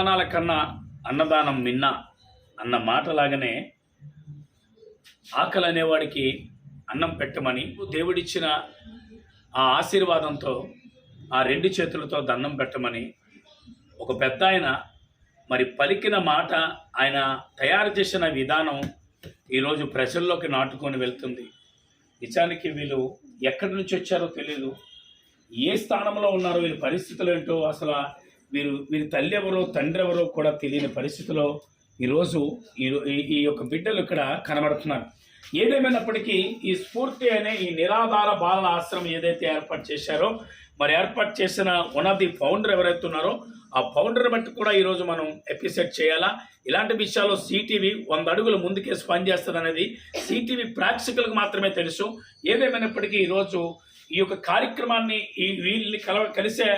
దానాల కన్నా అన్నదానం మిన్న అన్న మాటలాగానే ఆకలి అనేవాడికి అన్నం పెట్టమని దేవుడిచ్చిన ఆ ఆశీర్వాదంతో ఆ రెండు చేతులతో దండం పెట్టమని ఒక పెద్ద ఆయన మరి పలికిన మాట ఆయన తయారు చేసిన విధానం ఈరోజు ప్రజల్లోకి నాటుకొని వెళ్తుంది. నిజానికి వీళ్ళు ఎక్కడి నుంచి వచ్చారో తెలియదు ఏ స్థానంలో ఉన్నారో వీళ్ళ పరిస్థితులు ఏంటో అసలు వీరు వీరి తల్లి ఎవరో తండ్రి ఎవరో కూడా తెలియని పరిస్థితిలో ఈరోజు ఈ ఈ- ఈ యొక్క బిడ్డలు ఇక్కడ కనబడుతున్నారు. ఏదేమైనప్పటికీ ఈ స్ఫూర్తి అనే ఈ నిరాధార బాలల ఆశ్రమం ఏదైతే ఏర్పాటు చేశారో మరి ఏర్పాటు చేసిన వన్ ఆఫ్ ది ఫౌండర్ ఎవరైతే ఉన్నారో ఆ ఫౌండర్ బట్టి కూడా ఈరోజు మనం ఎపిసోడ్ చేయాలా? ఇలాంటి విషయాల్లో సిటీవీ వంద అడుగులు ముందుకేసి పనిచేస్తుంది అనేది సిటీవీ ప్రేక్షకులకు మాత్రమే తెలుసు. ఏదేమైనప్పటికీ ఈరోజు ఈ యొక్క కార్యక్రమాన్ని ఈ వీళ్ళని కల కలిసే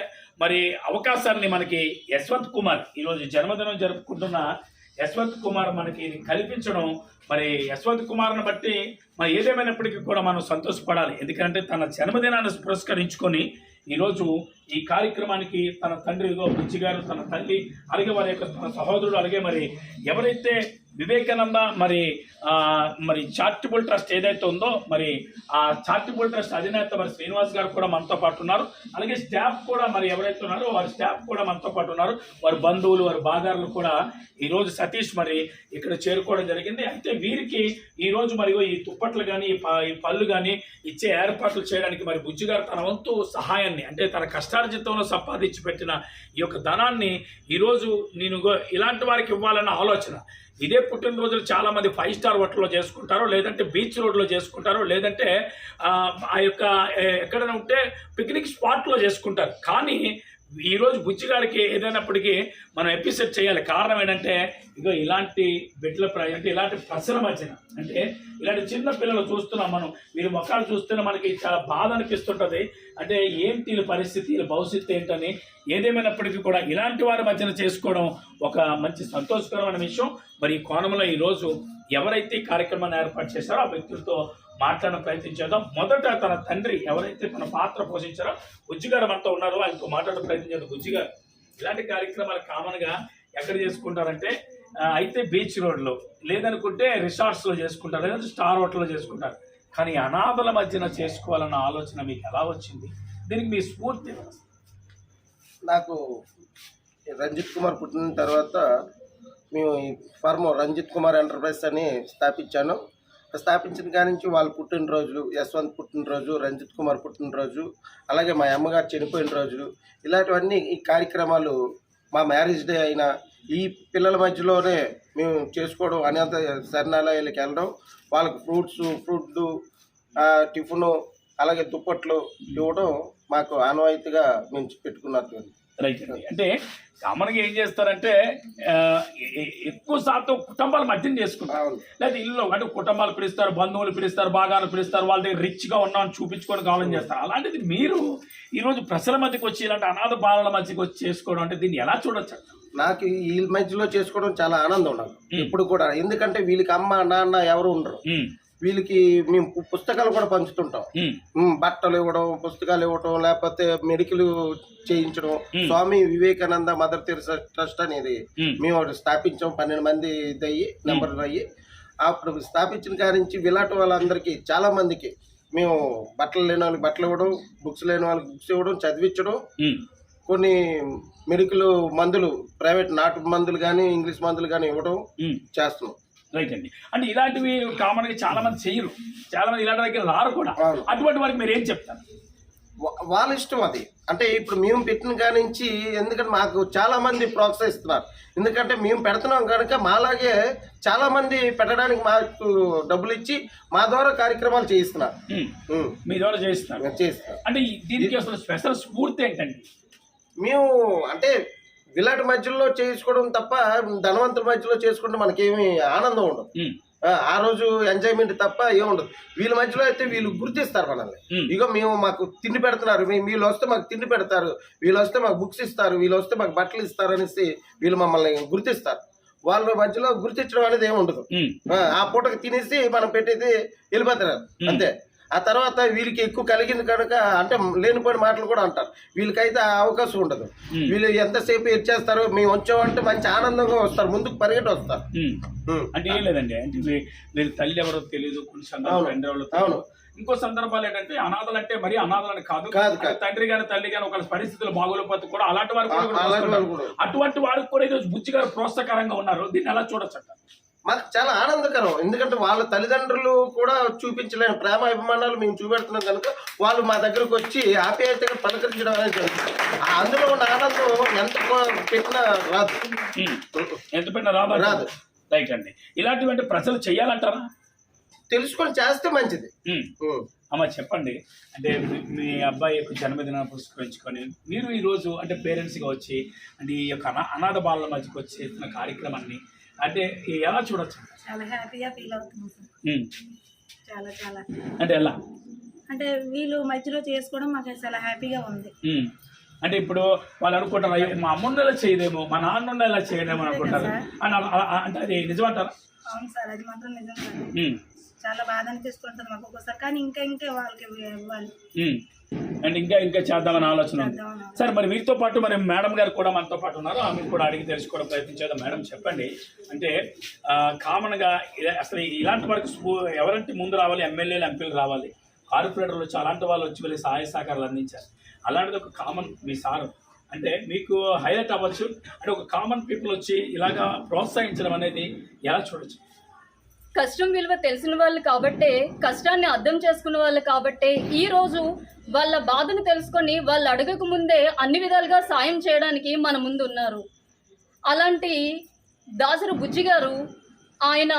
మరి అవకాశాన్ని మనకి యశ్వంత్ కుమార్ ఈరోజు జన్మదినం జరుపుకుంటున్న యశ్వంత్ కుమార్ మనకి ఇది కల్పించడం మరి యశ్వంత్ కుమార్ని బట్టి మరి ఏదేమైనప్పటికీ కూడా మనం సంతోషపడాలి. ఎందుకంటే తన జన్మదినాన్ని పురస్కరించుకొని ఈరోజు ఈ కార్యక్రమానికి తన తండ్రి ఏదో బుజ్జి గారు తన తల్లి అలాగే వారి యొక్క తన సహోదరుడు అలాగే మరి ఎవరైతే వివేకానంద మరి మరి చారిటబుల్ ట్రస్ట్ ఏదైతే ఉందో మరి ఆ చారిటబుల్ ట్రస్ట్ అధినేత మరి శ్రీనివాస్ గారు కూడా మనతో పాటు ఉన్నారు. అలాగే స్టాఫ్ కూడా మరి ఎవరైతే ఉన్నారో వారి స్టాఫ్ కూడా మనతో పాటు ఉన్నారు. వారి బంధువులు వారి బాధారులు కూడా ఈరోజు సతీష్ మరి ఇక్కడ చేరుకోవడం జరిగింది. అయితే వీరికి ఈరోజు మరి ఈ తుప్పట్లు కానీ ఈ ప- ఈ పళ్ళు కానీ ఇచ్చే ఏర్పాట్లు చేయడానికి మరి బుజ్జి గారు తన వంతు సహాయాన్ని అంటే తన కష్టార్జితంలో సంపాదించి పెట్టిన ఈ యొక్క ధనాన్ని ఈరోజు నేను ఇలాంటి వారికి ఇవ్వాలన్న ఆలోచన. ఇదే పుట్టినరోజులు చాలా మంది ఫైవ్ స్టార్ హోటల్లో చేసుకుంటారు లేదంటే బీచ్ రోడ్లో చేసుకుంటారు లేదంటే ఆ, యొక్క ఎక్కడైనా ఉంటే పిక్నిక్ స్పాట్లో చేసుకుంటారు. కానీ ఈరోజు బుజ్జి గారికి ఏదైనప్పటికీ మనం ఎపిసోడ్ చేయాలి. కారణం ఏంటంటే ఇగో ఇలాంటి బిడ్డల అంటే ఇలాంటి ప్రసరమచన మధ్యన అంటే ఇలాంటి చిన్న పిల్లలు చూస్తున్నాం మనం. వీళ్ళు మొక్కలు చూస్తేనే మనకి చాలా బాధ అనిపిస్తుంటుంది. అంటే ఏంటి వీళ్ళ పరిస్థితి వీళ్ళ భవిష్యత్తు ఏంటని ఏదేమైనప్పటికీ కూడా ఇలాంటి వారి మధ్యన చేసుకోవడం ఒక మంచి సంతోషకరమైన విషయం. మరి ఈ కోణంలో ఈరోజు ఎవరైతే కార్యక్రమాన్ని ఏర్పాటు చేశారో ఆ వ్యక్తులతో మాట్లాడడం ప్రయత్నం చేద్దాం. మొదట తన తండ్రి ఎవరైతే తన పాత్ర పోషించారో బుజ్జిగారు మనతో ఉన్నారో. ఆయనతో మాట్లాడడం ప్రయత్నం చేద్దాం. బుజ్జిగారు ఇలాంటి కార్యక్రమాలు కామన్గా ఎక్కడ చేసుకుంటారంటే అయితే బీచ్ రోడ్లో లేదనుకుంటే రిసార్ట్స్లో చేసుకుంటారు లేదంటే స్టార్ హోటల్లో చేసుకుంటారు. కానీ అనాథల మధ్యన చేసుకోవాలన్న ఆలోచన మీకు ఎలా వచ్చింది? దీనికి మీ స్ఫూర్తి నాకు రంజిత్ కుమార్ పుట్టిన తర్వాత మేము ఈ ఫర్మ్ రంజిత్ కుమార్ ఎంటర్ప్రైజ్ అని స్థాపించాను. స్థాపించిన కాడి నుంచి వాళ్ళ పుట్టినరోజులు యశ్వంత్ పుట్టినరోజు రంజిత్ కుమార్ పుట్టినరోజు అలాగే మా అమ్మగారు చనిపోయిన రోజులు ఇలాంటివన్నీ ఈ కార్యక్రమాలు మా మ్యారేజ్ డే అయినా ఈ పిల్లల మధ్యలోనే మేము చేసుకోవడం అనాథ శరణాలయాలకు వెళ్ళడం వాళ్ళకి ఫ్రూట్స్ ఫ్రూట్లు టిఫిను అలాగే దుప్పట్లు ఇవ్వడం మాకు ఆనవాయితీగా మేము పెట్టుకున్నట్టు రైట్ అంటే కామన్గా ఏం చేస్తారంటే ఎక్కువ శాతం కుటుంబాల మధ్యన చేసుకుంటారు. లేదా ఇల్లు అంటే కుటుంబాలు పిలుస్తారు బంధువులు పిలుస్తారు బాగాలు పిలుస్తారు వాళ్ళ దగ్గర రిచ్గా ఉన్నామని చూపించుకొని కావాలని చేస్తారు. అలాంటిది మీరు ఈరోజు ప్రజల మధ్యకి వచ్చి ఇలాంటి అనాథ బాలల మధ్యకి వచ్చి చేసుకోవడం అంటే దీన్ని ఎలా చూడొచ్చు? నాకు ఈ మధ్యలో చేసుకోవడం చాలా ఆనందం నాకు. మ్. ఇప్పుడు కూడా. ఎందుకంటే వీళ్ళకి అమ్మ నాన్న ఎవరు ఉండరు. వీళ్ళకి మేము పుస్తకాలు కూడా పంచుతుంటాం. బట్టలు ఇవ్వడం పుస్తకాలు ఇవ్వడం లేకపోతే మెడికల్ చేయించడం. Swami Vivekananda Mother Teresa trust అనేది మేము స్థాపించాం. పన్నెండు మంది ఇదయ్యి నెంబర్ అయ్యి అప్పుడు స్థాపించిన కాడి నుంచి విలాట్ వాళ్ళందరికీ చాలా మందికి మేము బట్టలు లేని వాళ్ళకి బట్టలు ఇవ్వడం బుక్స్ లేని వాళ్ళకి బుక్స్ ఇవ్వడం చదివించడం. కొన్ని మెడికల్ మందులు ప్రైవేట్ నాటు మందులు కానీ ఇంగ్లీష్ మందులు కానీ ఇవ్వడం. చేస్తున్నాం. రైట్ అండి. అంటే ఇలాంటివి కామన్గా చాలా మంది చేయరు. చాలా మంది ఇలాంటి దగ్గర రారు కూడా. అటువంటి వారికి మీరు ఏం చెప్తారు? వాళ్ళ ఇష్టం అది. అంటే ఇప్పుడు మేము పెట్టిన కాడి నుంచి ఎందుకంటే మాకు చాలా మంది ప్రోత్సహిస్తున్నారు. ఎందుకంటే మేము పెడుతున్నాం కనుక మాలాగే చాలా మంది పెట్టడానికి మాకు డబ్బులు ఇచ్చి మా ద్వారా కార్యక్రమాలు చేయిస్తున్నారు. మీ ద్వారా చేస్తున్నారు చేయిస్తున్నారు. అంటే దీనికి అసలు స్పెషల్ స్ఫూర్తి ఏంటండి? మేము అంటే విలాట్ మధ్యలో చేసుకోవడం తప్ప ధనవంతుల మధ్యలో చేసుకుంటే మనకేమి ఆనందం ఉండదు. ఆ, రోజు ఎంజాయ్మెంట్ తప్ప ఏముండదు వీళ్ళ మధ్యలో అయితే వీళ్ళు గుర్తిస్తారు మనల్ని. ఇగో మేము మాకు తిండి పెడుతున్నారు. మీ- వీళ్ళు వస్తే మాకు తిండి పెడతారు. వీళ్ళు వస్తే మాకు బుక్స్ ఇస్తారు. వీళ్ళు వస్తే మాకు బట్టలు ఇస్తారు అనేసి వీళ్ళు మమ్మల్ని గుర్తిస్తారు. వాళ్ళ మధ్యలో గుర్తించడం అనేది ఏమి ఉండదు. ఉమ్, ఆ, ఆ పూటకి తినేసి మనం పెట్టేది వెళ్ళిపోతారు. అంతే. ఆ తర్వాత వీళ్ళకి ఎక్కువ కలిగింది కనుక అంటే లేనిపోయిన మాటలు కూడా అంటారు వీళ్ళకైతే ఆ అవకాశం ఉండదు. వీళ్ళు ఎంతసేపు ఇచ్చేస్తారు మేము వచ్చామంటే మంచి ఆనందంగా వస్తారు ముందుకు పరిగెట్టి వస్తారు. అంటే ఏం లేదండి అంటే వీళ్ళ తల్లి ఎవరో తెలియదు కొన్ని సందర్భాలు అవును. ఇంకో సందర్భాలు ఏంటంటే అనాథలు అంటే మరి అనాథలని కాదు కాదు. తండ్రి గాని తల్లి గాని ఒక పరిస్థితులు బాగోలేకపోతే కూడా అలాంటి వారు. అటువంటి వారికి కూడా ఈరోజు బుజ్జి గారు ప్రోత్సాహకరంగా ఉన్నారు దీన్ని ఎలా చూడొచ్చు మాకు చాలా ఆనందకరం ఎందుకంటే వాళ్ళ తల్లిదండ్రులు కూడా చూపించలేని ప్రేమ అభిమానాలు మేము చూపెడుతున్నాం కనుక వాళ్ళు మా దగ్గరకు వచ్చి ఆప్యాయతగా పలకరించడం అనేది జరుగుతుంది. అందులో ఉన్న ఆనందం ఎంత పెట్టినా రాదు. ఎంత పెట్టిన రాదా రాదు. రైట్ అండి ఇలాంటివంటి ప్రజలు చెయ్యాలంటారా తెలుసుకొని చేస్తే మంచిది. అమ్మ చెప్పండి. అంటే మీ- అబ్బాయి యొక్క జన్మదినం పురస్కరించుకొని మీరు ఈరోజు అంటే పేరెంట్స్గా వచ్చి అంటే ఈ యొక్క అనా అనాథ బాలల మధ్యకి వచ్చి చేస్తున్న కార్యక్రమాన్ని అంటే ఎలా చూడొచ్చు? చాలా హ్యాపీగా ఫీల్ ఉమ్. చాలా చాలా. అంటే ఎలా? అంటే వీళ్ళు మధ్యలో చేసుకోవడం మాకు చాలా హ్యాపీగా ఉంది. అంటే ఇప్పుడు వాళ్ళు అనుకుంటారు అయ్యో మా అమ్మ ఇలా చేయలేమో మా నాన్న ఇలా చేయలేమో అనుకుంటారు. అంటే అది నిజమంటారా? అవును సార్ అది మాత్రం నిజం. చాలా బాధ అనిపిస్తుంటుంది మాకు ఒక్కోసారి. కానీ ఇంకా ఇంకా వాళ్ళకి ఇవ్వాలి. అంటే ఇంకా ఇంకా చేద్దామని ఆలోచన సరే మరి వీరితో పాటు మరి మేడం గారు కూడా మనతో పాటు ఉన్నారు. ఆమె కూడా అడిగి తెలుసుకోవడం ప్రయత్నించేద్దాం. మేడం చెప్పండి. అంటే కామన్గా అసలు ఇలాంటి వరకు ఎవరంటే ముందు రావాలి ఎమ్మెల్యేలు ఎంపీలు రావాలి. కార్పొరేటర్లు వచ్చి అలాంటి వాళ్ళు వచ్చి వెళ్ళి సహాయ సహకారాలు అందించారు. అలాంటిది ఒక కామన్ మీ సారు. అంటే మీకు హైలైట్ అవ్వచ్చు. అంటే ఒక కామన్ పీపుల్ వచ్చి ఇలాగా ప్రోత్సహించడం అనేది ఎలా చూడొచ్చు? కష్టం విలువ తెలిసిన వాళ్ళు కాబట్టే కష్టాన్ని అర్థం చేసుకున్న వాళ్ళు కాబట్టే ఈ రోజు వాళ్ళ బాధను తెలుసుకొని వాళ్ళు అడగక ముందే అన్ని విధాలుగా సాయం చేయడానికి మన ముందు ఉన్నారు. అలాంటి దాసరు బుజ్జి గారు ఆయన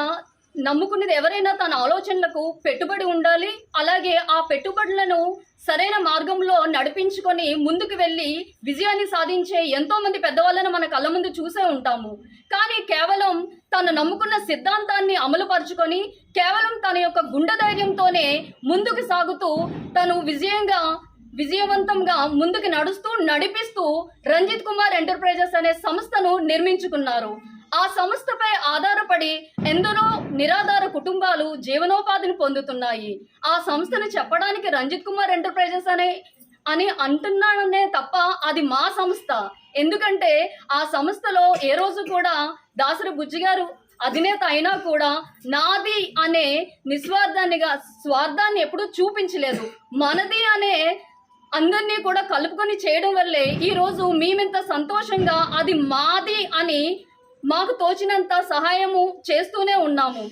నమ్ముకునేది ఎవరైనా తన ఆలోచనలకు పెట్టుబడి ఉండాలి అలాగే ఆ పెట్టుబడులను సరైన మార్గంలో నడిపించుకొని ముందుకు వెళ్ళి విజయాన్ని సాధించే ఎంతో మంది పెద్దవాళ్ళను మన కళ్ళ ముందు చూసే ఉంటాము. కానీ కేవలం తను నమ్ముకున్న సిద్ధాంతాన్ని అమలుపరుచుకొని కేవలం తన యొక్క గుండె ధైర్యంతోనే ముందుకు సాగుతూ తను విజయంగా విజయవంతంగా ముందుకు నడుస్తూ నడిపిస్తూ రంజిత్ కుమార్ ఎంటర్ప్రైజెస్ అనే సంస్థను నిర్మించుకున్నారు. ఆ సంస్థపై ఆధారపడి ఎందరో నిరాధార కుటుంబాలు జీవనోపాధిని పొందుతున్నాయి. ఆ సంస్థను చెప్పడానికి రంజిత్ కుమార్ ఎంటర్ప్రైజెస్ అనే అని అంటున్నాననే తప్ప అది మా సంస్థ. ఎందుకంటే ఆ సంస్థలో ఏ రోజు కూడా దాసరి బుజ్జి గారు అధినేత అయినా కూడా నాది అనే నిస్వార్థాన్నిగా స్వార్థాన్ని ఎప్పుడూ చూపించలేదు. మనది అనే అందరినీ కూడా కలుపుకొని చేయడం వల్లే ఈ రోజు మేమింత సంతోషంగా అది మాది అని మాకు తోచినంత సహాయము చేస్తూనే ఉన్నాము.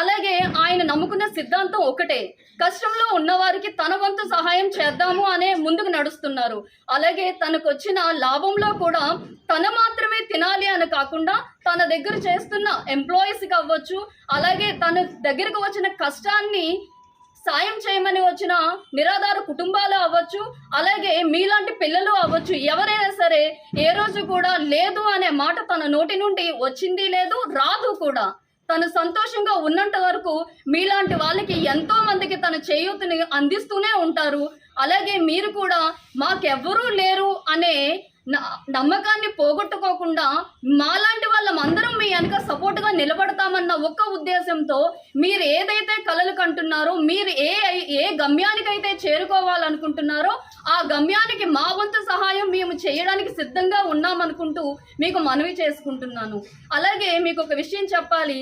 అలాగే ఆయన నమ్ముకున్న సిద్ధాంతం ఒకటే. కష్టంలో ఉన్నవారికి తన వంతు సహాయం చేద్దాము అనే ముందుకు నడుస్తున్నారు. అలాగే తనకు వచ్చిన లాభంలో కూడా తన మాత్రమే తినాలి అని కాకుండా తన దగ్గర చేస్తున్న ఎంప్లాయీస్కి అవ్వచ్చు అలాగే తన దగ్గరకు వచ్చిన కష్టాన్ని సాయం చేయమని వచ్చిన నిరాధార కుటుంబాలు అవ్వచ్చు అలాగే మీలాంటి పిల్లలు అవ్వచ్చు ఎవరైనా సరే ఏ రోజు కూడా లేదు అనే మాట తన నోటి నుండి వచ్చింది లేదు రాదు కూడా. తను సంతోషంగా ఉన్నంత వరకు మీలాంటి వాళ్ళకి ఎంతో మందికి తన చేయూతని అందిస్తూనే ఉంటారు. అలాగే మీరు కూడా మాకెవ్వరూ లేరు అనే న- నమ్మకాన్ని పోగొట్టుకోకుండా మాలాంటి అందరం మీ వెనక సపోర్ట్గా నిలబడతామన్న ఒక్క ఉద్దేశంతో మీరు ఏదైతే కలలు కంటున్నారో మీరు ఏ ఏ గమ్యానికైతే చేరుకోవాలనుకుంటున్నారో ఆ గమ్యానికి మా వంతు సహాయం మేము చేయడానికి సిద్ధంగా ఉన్నామనుకుంటూ మీకు మనవి చేసుకుంటున్నాను. అలాగే మీకు ఒక విషయం చెప్పాలి.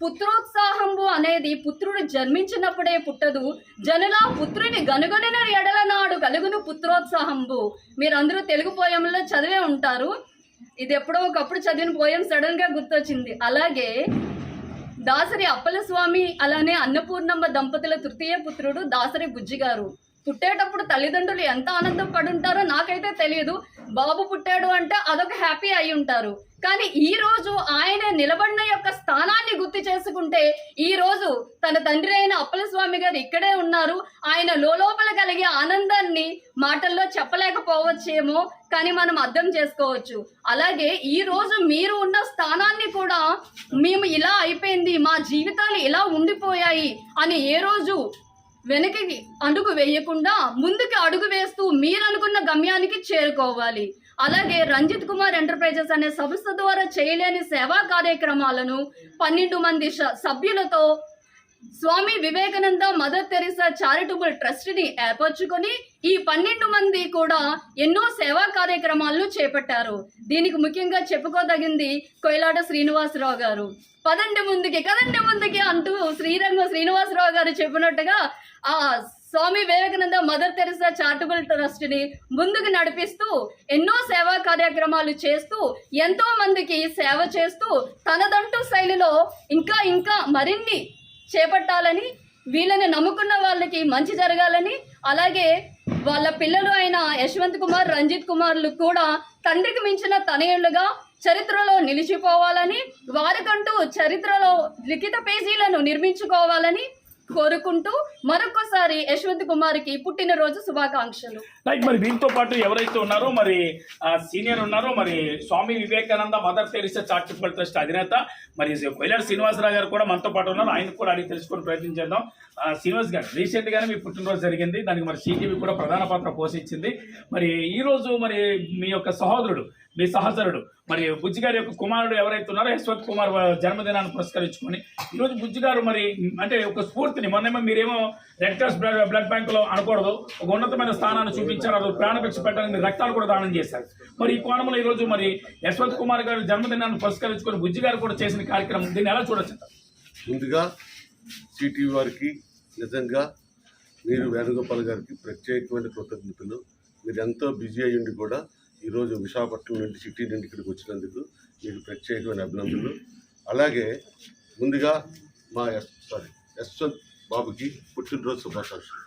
పుత్రోత్సాహంబు అనేది పుత్రుడు జన్మించినప్పుడే పుట్టదు. జనుల పుత్రుని గనుగొనిన ఎడల నాడు కలుగును పుత్రోత్సాహంబు. మీరందరూ తెలుగు పోయంలో చదివే ఉంటారు. ఇది ఎప్పుడో ఒకప్పుడు చదివిన పోయం సడన్గా గుర్తొచ్చింది. అలాగే దాసరి అప్పల స్వామి అలానే అన్నపూర్ణమ్మ దంపతుల తృతీయ పుత్రుడు దాసరి బుజ్జిగారు. పుట్టేటప్పుడు తల్లిదండ్రులు ఎంత ఆనందం పడుంటారో నాకైతే తెలియదు బాబు పుట్టాడు అంటే అదొక హ్యాపీ అయి ఉంటారు. కానీ ఈ రోజు ఆయన నిలబడిన యొక్క స్థానాన్ని గుర్తు చేసుకుంటే ఈ రోజు తన తండ్రి అయిన అప్పలస్వామి గారు ఇక్కడే ఉన్నారు. ఆయన లోపల కలిగే ఆనందాన్ని మాటల్లో చెప్పలేకపోవచ్చేమో కానీ మనం అర్థం చేసుకోవచ్చు. అలాగే ఈ రోజు మీరు ఉన్న స్థానాన్ని కూడా మేము ఇలా అయిపోయింది మా జీవితాలు ఇలా ఉండిపోయాయి అని ఏ రోజు వెనకకి అడుగు వేయకుండా ముందుకి అడుగు వేస్తూ మీరు అనుకున్న గమ్యానికి చేరుకోవాలి. అలాగే రంజిత్ కుమార్ ఎంటర్ప్రైజెస్ అనే సంస్థ ద్వారా చేయలేని సేవా కార్యక్రమాలను పన్నెండు మంది స- సభ్యులతో Swami Vivekananda Mother Teresa charitable ట్రస్ట్ని ఏర్పరచుకొని ఈ పన్నెండు మంది కూడా ఎన్నో సేవా కార్యక్రమాలను చేపట్టారు. దీనికి ముఖ్యంగా చెప్పుకోదగింది కొయిలాట శ్రీనివాసరావు గారు. పదండి ముందుకి కదండి ముందుకి అంటూ శ్రీరంగం శ్రీనివాసరావు గారు చెప్పినట్టుగా ఆ Swami Vivekananda Mother Teresa charitable ట్రస్ట్ని ముందుకు నడిపిస్తూ ఎన్నో సేవా కార్యక్రమాలు చేస్తూ ఎంతో మందికి సేవ చేస్తూ తనదంటూ శైలిలో ఇంకా ఇంకా మరిన్ని చేపట్టాలని వీళ్ళని నమ్ముకున్న వాళ్ళకి మంచి జరగాలని అలాగే వాళ్ళ పిల్లలు అయిన యశ్వంత్ కుమార్ రంజిత్ కుమార్లు కూడా తండ్రికి మించిన తనయుళ్ళుగా చరిత్రలో నిలిచిపోవాలని వారికంటూ చరిత్రలో లిఖిత పేజీలను నిర్మించుకోవాలని కోరుకుంటూ మరొకసారి యశ్వంత్ కుమార్కి పుట్టినరోజు శుభాకాంక్షలు. రైట్ మరి దీంతో పాటు ఎవరైతే ఉన్నారో మరి సీనియర్ ఉన్నారో మరి Swami Vivekananda Mother Teresa charitable trust అధినేత మరి కొయిలాడు శ్రీనివాసరావు గారు కూడా మనతో పాటు ఉన్నారు. ఆయన కూడా అడిగి తెలుసుకొని ప్రయత్నం చేద్దాం. శ్రీనివాస్ గారు రీసెంట్ గానే మీ పుట్టినరోజు జరిగింది. దానికి మరి సీటీవీ కూడా ప్రధాన పాత్ర పోషించింది. మరి ఈ రోజు మరి మీ యొక్క సహోదరుడు మీ సహచరుడు మరి బుజ్జి గారి యొక్క కుమారుడు ఎవరైతే ఉన్నారో యశ్వత్ కుమార్ జన్మదినాన్ని పురస్కరించుకొని ఈరోజు బుజ్జి గారు మరి అంటే ఒక స్ఫూర్తిని మొన్నేమో మీరేమో రెడ్ క్రాస్ బ్లడ్ బ్లడ్ బ్యాంక్లో అనకూడదు ఒక ఉన్నతమైన స్థానాన్ని చూపించారు అది ప్రాణభిక్ష పెట్టడానికి మీరు రక్తాలు కూడా దానం చేశారు. మరి ఈ కోణంలో ఈరోజు మరి యశ్వంత్ కుమార్ గారు జన్మదినాన్ని పురస్కరించుకొని బుజ్జి గారు కూడా చేసిన కార్యక్రమం దీన్ని ఎలా చూడొచ్చు? ముందుగా సిటీవీ వారికి నిజంగా మీరు వేణుగోపాల్ గారికి ప్రత్యేకమైన కృతజ్ఞతలు. మీరు ఎంతో బిజీ అయ్యుండి కూడా ఈరోజు విశాఖపట్నం నుండి సిటీ నుండి ఇక్కడికి వచ్చినందుకు మీకు ప్రత్యేకమైన అభినందనలు. అలాగే ముందుగా మా ఎస్ సారీ యశ్వంత్ బాబుకి పుట్టినరోజు శుభాకాంక్షలు.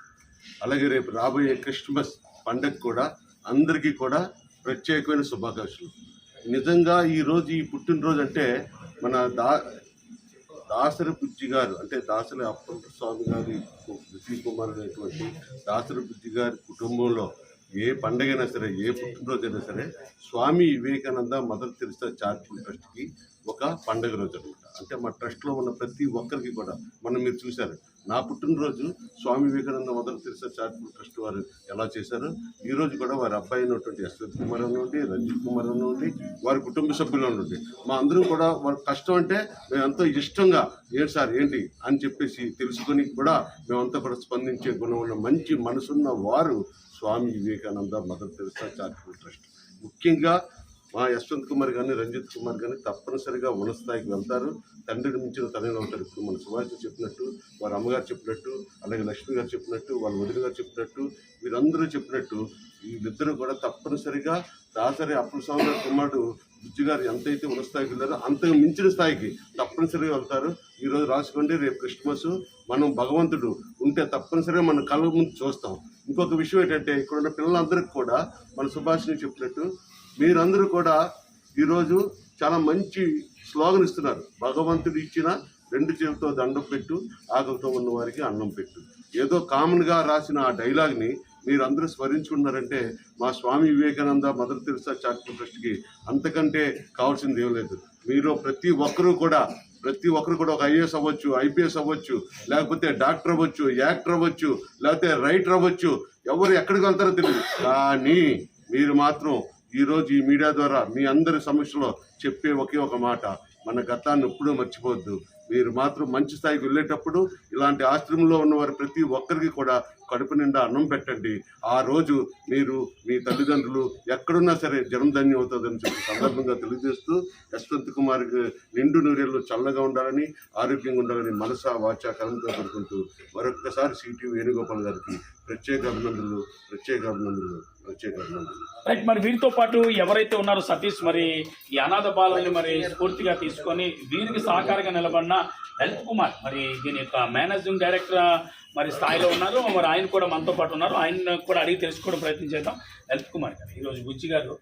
అలాగే రేపు రాబోయే క్రిస్మస్ పండగ కూడా అందరికీ కూడా ప్రత్యేకమైన శుభాకాంక్షలు. నిజంగా ఈరోజు ఈ పుట్టినరోజు అంటే మన దా దాసరి బుజ్జి గారు అంటే దాసరి అప్పంత స్వామి గారి విజయ్ కుమార్ అనేటువంటి దాసరి బుజ్జి గారి కుటుంబంలో ఏ పండగైనా సరే ఏ పుట్టినరోజైనా సరే Swami Vivekananda Mother Teresa charitable ట్రస్ట్కి ఒక పండుగ రోజు అనమాట అంటే మా ట్రస్ట్లో ఉన్న ప్రతి ఒక్కరికి కూడా మనం మీరు చూశారు. నా పుట్టినరోజు Swami Vivekananda Mother Teresa charitable trust వారు ఎలా చేశారు? ఈ రోజు కూడా వారి అబ్బాయి అయినటువంటి యశ్వంత్ కుమార్ నుండి రంజిత్ కుమార్ నుండి వారి కుటుంబ సభ్యుల నుండి మా అందరూ కూడా వారి కష్టం అంటే మేము ఎంతో ఇష్టంగా ఏంటి సార్ ఏంటి అని చెప్పేసి తెలుసుకొని కూడా మేమంతా కూడా స్పందించే గుణం ఉన్న మంచి మనసున్న వారు Swami Vivekananda Mother Teresa charitable trust. ముఖ్యంగా మా యశ్వంత్ కుమార్ కానీ రంజిత్ కుమార్ కానీ తప్పనిసరిగా ఉన్న స్థాయికి వెళ్తారు. తండ్రిని మించిన తనని ఉంటారు ఇప్పుడు మన సుభాష్ చెప్పినట్టు వారి అమ్మగారు చెప్పినట్టు అలాగే లక్ష్మి గారు చెప్పినట్టు వాళ్ళ వదిలి గారు చెప్పినట్టు వీరందరూ చెప్పినట్టు వీళ్ళిద్దరూ కూడా తప్పనిసరిగా దాసరి అప్పుల స్వామి గారి కుమారుడు బుజ్జి గారు ఎంతైతే ఉన్న స్థాయికి వెళ్ళారో అంతకు మించిన స్థాయికి తప్పనిసరిగా వెళ్తారు. ఈరోజు రాసుకోండి రేపు క్రిస్మస్. మనం భగవంతుడు ఉంటే తప్పనిసరిగా మన కళ్ళ ముందు చూస్తాం. ఇంకొక విషయం ఏంటంటే ఇక్కడ ఉన్న పిల్లలందరికీ కూడా మన సుభాష్ని చెప్పినట్టు మీరందరూ కూడా ఈరోజు చాలా మంచి స్లోగన్ ఇస్తున్నారు. భగవంతుడు ఇచ్చిన రెండు చేతులతో దండం పెట్టు ఆకలితో ఉన్న వారికి అన్నం పెట్టు. ఏదో కామన్గా రాసిన ఆ డైలాగ్ని మీరందరూ స్మరించుకున్నారంటే మా Swami Vivekananda Mother Teresa charitable ట్రస్ట్కి అంతకంటే కావాల్సింది ఏం లేదు. మీరు ప్రతి ఒక్కరూ కూడా ప్రతి ఒక్కరు కూడా ఒక ఐఏఎస్ అవ్వచ్చు ఐపీఎస్ అవ్వచ్చు లేకపోతే డాక్టర్ అవ్వచ్చు యాక్టర్ అవ్వచ్చు లేకపోతే రైటర్ అవ్వచ్చు ఎవరు ఎక్కడికి వెళ్తారో తెలియదు కానీ మీరు మాత్రం ఈరోజు ఈ మీడియా ద్వారా మీ అందరి సమస్యలో చెప్పే ఒకే ఒక మాట. మన గతాన్ని ఎప్పుడూ మర్చిపోవద్దు. మీరు మాత్రం మంచి స్థాయికి వెళ్ళేటప్పుడు ఇలాంటి ఆశ్రమంలో ఉన్నవారు ప్రతి ఒక్కరికి కూడా కడుపు నిండా అన్నం పెట్టండి. ఆ రోజు మీరు మీ తల్లిదండ్రులు ఎక్కడున్నా సరే జన్మధన్యం అవుతుందని చెప్పి సందర్భంగా తెలియజేస్తూ యశ్వంత్ కుమార్ నిండు నూరేళ్ళు చల్లగా ఉండాలని ఆరోగ్యంగా ఉండాలని మనస వాచ కలంతో కోరుకుంటూ మరొక్కసారి సిటీవీ వేణుగోపాల్ గారికి ప్రత్యేక అభినందనలు ప్రత్యేక అభినందనలు ప్రత్యేక అభినందనలు. రైట్ మరి వీరితో పాటు ఎవరైతే ఉన్నారో సతీష్ మరి ఈ అనాథ బాలని మరి స్ఫూర్తిగా తీసుకొని వీరికి సహకారంగా నిలబడిన లలిత్ కుమార్ మరి దీని యొక్క మేనేజింగ్ డైరెక్టర్ మరి స్థాయిలో ఉన్నారు. మరి ఆయన కూడా మనతో పాటు ఉన్నారు. ఆయన కూడా అడిగి తెలుసుకోవడం ప్రయత్నం చేద్దాం. లలిత్ కుమార్ గారు ఈరోజు బుజ్జి గారు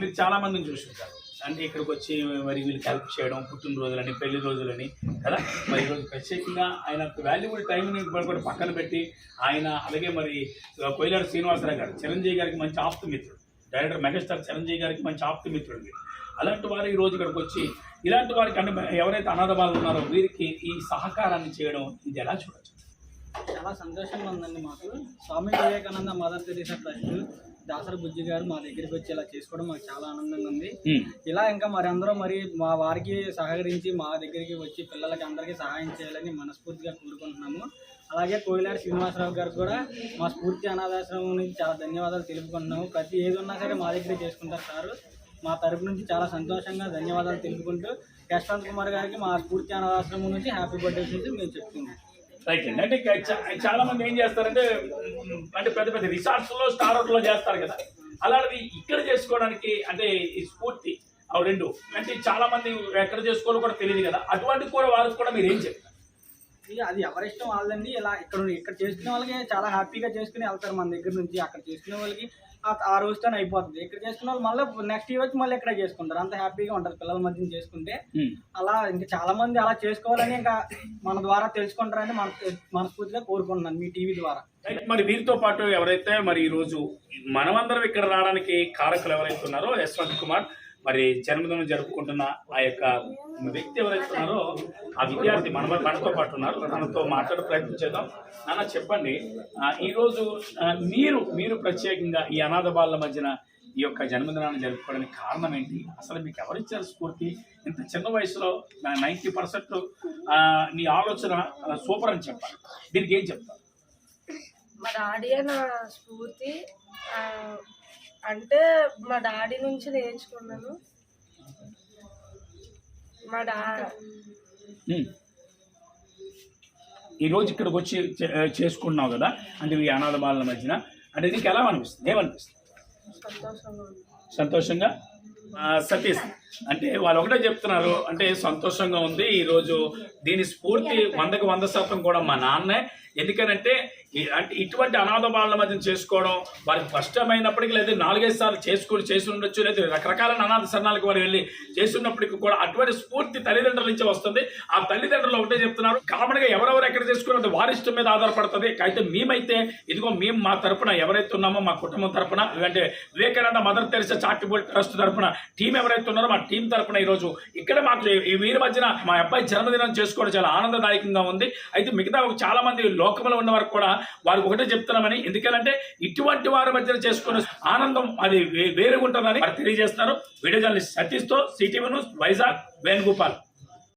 మీరు చాలా మందిని చూసుంటారు. అంటే ఇక్కడికి వచ్చి మరి వీళ్ళకి హెల్ప్ చేయడం పుట్టినరోజులని పెళ్ళి రోజులని కదా? మరి ఈరోజు ప్రత్యేకంగా ఆయన వాల్యుబుల్ టైంని కూడా పక్కన పెట్టి ఆయన అలాగే మరి కొయిలాడు శ్రీనివాసరావు గారు చిరంజీవి గారికి మంచి ఆప్తమిత్రుడు. డైరెక్టర్ మెగాస్టార్ చిరంజీవి గారికి మంచి ఆప్తమిత్రుడు మీరు అలాంటి వారు ఈ రోజు ఇక్కడికి వచ్చి ఇలాంటి వారికి అంటే ఎవరైతే అనాథ బాధలు ఉన్నారో వీరికి ఈ సహకారాన్ని చేయడం ఇది ఎలా చూడొచ్చు? చాలా సంతోషంగా ఉందండి మాకు. Swami Vivekananda Mother Teresa trust Dasari Bujji గారు మా దగ్గరికి వచ్చి ఇలా చేసుకోవడం మాకు చాలా ఆనందంగా ఉంది. ఇలా ఇంకా మరి అందరూ మరి మా వారికి సహకరించి మా దగ్గరికి వచ్చి పిల్లలకి అందరికీ సహాయం చేయాలని మనస్ఫూర్తిగా కోరుకుంటున్నాము. అలాగే కోయిలాడి శ్రీనివాసరావు గారికి కూడా మా స్ఫూర్తి అనాథాశ్రమం నుంచి చాలా ధన్యవాదాలు తెలుపుకుంటున్నాము. ప్రతి ఏది ఉన్నా సరే మా దగ్గరే చేసుకుంటారు సార్. మా తరపు నుంచి చాలా సంతోషంగా ధన్యవాదాలు తెలుపుకుంటూ యశ్వంత్ కుమార్ గారికి మా స్ఫూర్తి అనాథాశ్రమం నుంచి హ్యాపీ బర్త్డే నుంచి మేము చెప్తున్నాం. రైట్ అండి అంటే చాలా మంది ఏం చేస్తారంటే అంటే పెద్ద పెద్ద రిసార్ట్స్లో స్టార్ హోటల్లో చేస్తారు కదా. అలాంటిది ఇక్కడ చేసుకోవడానికి అంటే ఈ స్ఫూర్తి అవి రెండు అంటే చాలా మంది ఎక్కడ చేసుకోవాలో కూడా తెలియదు కదా. అటువంటి కూడా వారికి కూడా మీరు ఏం చెప్తారు? ఇక అది ఎవరిష్టం వాళ్ళండి. ఇలా ఇక్కడ ఇక్కడ చేసుకునే వాళ్ళకి చాలా హ్యాపీగా చేసుకుని వెళ్తారు మన దగ్గర నుంచి. అక్కడ చేసుకునే వాళ్ళకి ఆ- రోజుతో అయిపోతుంది. ఇక్కడ చేసుకునే వాళ్ళు మళ్ళీ నెక్స్ట్ ఇయర్ వచ్చి మళ్ళీ ఇక్కడ చేసుకుంటారు. అంత హ్యాపీగా ఉంటుంది పిల్లల మధ్య చేసుకుంటే. అలా ఇంకా చాలా మంది అలా చేసుకోవాలని ఇంకా మన ద్వారా తెలుసుకుంటారని మన మనస్ఫూర్తిగా కోరుకుంటున్నాను మీ టీవీ ద్వారా. మరి వీరితో పాటు ఎవరైతే మరి ఈ రోజు మనమందరం ఇక్కడ రావడానికి కారకులు ఎవరైతే ఉన్నారో యశ్వంత్ కుమార్ మరి జన్మదినం జరుపుకుంటున్న ఆ యొక్క వ్యక్తి ఎవరైతే ఉన్నారో ఆ విద్యార్థి మన మనతో పాటు ఉన్నారు. తనతో మాట్లాడే ప్రయత్నం చేద్దాం. నాన్న చెప్పండి. ఈరోజు మీరు మీరు ప్రత్యేకంగా ఈ అనాథ బాలల మధ్యన ఈ యొక్క జన్మదినాన్ని జరుపుకోవడానికి కారణం ఏంటి? అసలు మీకు ఎవరిచ్చారు స్ఫూర్తి? ఇంత చిన్న వయసులో నైంటీ పర్సెంట్ నీ ఆలోచన సూపర్ అని చెప్పాలి. దీనికి ఏం చెప్తారు? మా డాడీ స్ఫూర్తి అంటే మా డాడీ నుంచి నేర్చుకున్నాను. మా డా ఉమ్. ఈ రోజు ఇక్కడికి వచ్చి చే- చేసుకుంటున్నావు కదా అంటే ఈ అనాథ బాలల మధ్యన అంటే నీకు ఎలా అనిపిస్తుంది? ఏమనిపిస్తుంది? సంతోషంగా సతీష్ అంటే వాళ్ళు ఒకటే చెప్తున్నారు అంటే సంతోషంగా ఉంది. ఈరోజు దీని స్ఫూర్తి వందకు వంద శాతం కూడా మా నాన్నే. ఎందుకనంటే అంటే ఇటువంటి అనాథ బాలల మధ్య చేసుకోవడం వారికి కష్టమైనప్పటికీ లేదా నాలుగైదు సార్లు చేసుకుని చేసి ఉండొచ్చు లేదా రకరకాల అనాథ శరణాలకు వారు వెళ్ళి చేస్తున్నప్పటికీ కూడా అటువంటి స్ఫూర్తి తల్లిదండ్రుల నుంచి వస్తుంది. ఆ తల్లిదండ్రులు ఒకటే చెప్తున్నారు కామన్గా ఎవరెవరు ఎక్కడ చేసుకున్నది వారి ఇష్టం మీద ఆధారపడుతుంది. అయితే మేమైతే ఇదిగో మేము మా తరపున ఎవరైతే ఉన్నామో మా కుటుంబం తరపున అంటే Vivekananda Mother Teresa charitable trust తరపున టీం ఎవరైతే ఉన్నారో మా టీం తరపున ఈరోజు ఇక్కడ మాకు ఈ వీరి మధ్యన మా అబ్బాయి జన్మదినం చేసుకోవడం చాలా ఆనందదాయకంగా ఉంది. అయితే మిగతా చాలామంది చాలా మంది లోకంలో ఉన్న వారికి కూడా వారికి ఒకటే చెప్తున్నామని ఎందుకంటే ఇటువంటి వారి మధ్యన చేసుకునే ఆనందం అది వే- వేరుగుంటుందని వారు తెలియజేస్తున్నారు. వీడియో జర్నలిస్ట్ సతీష్తో సిటీవీ న్యూస్ వైజాగ్ వేణుగోపాల్.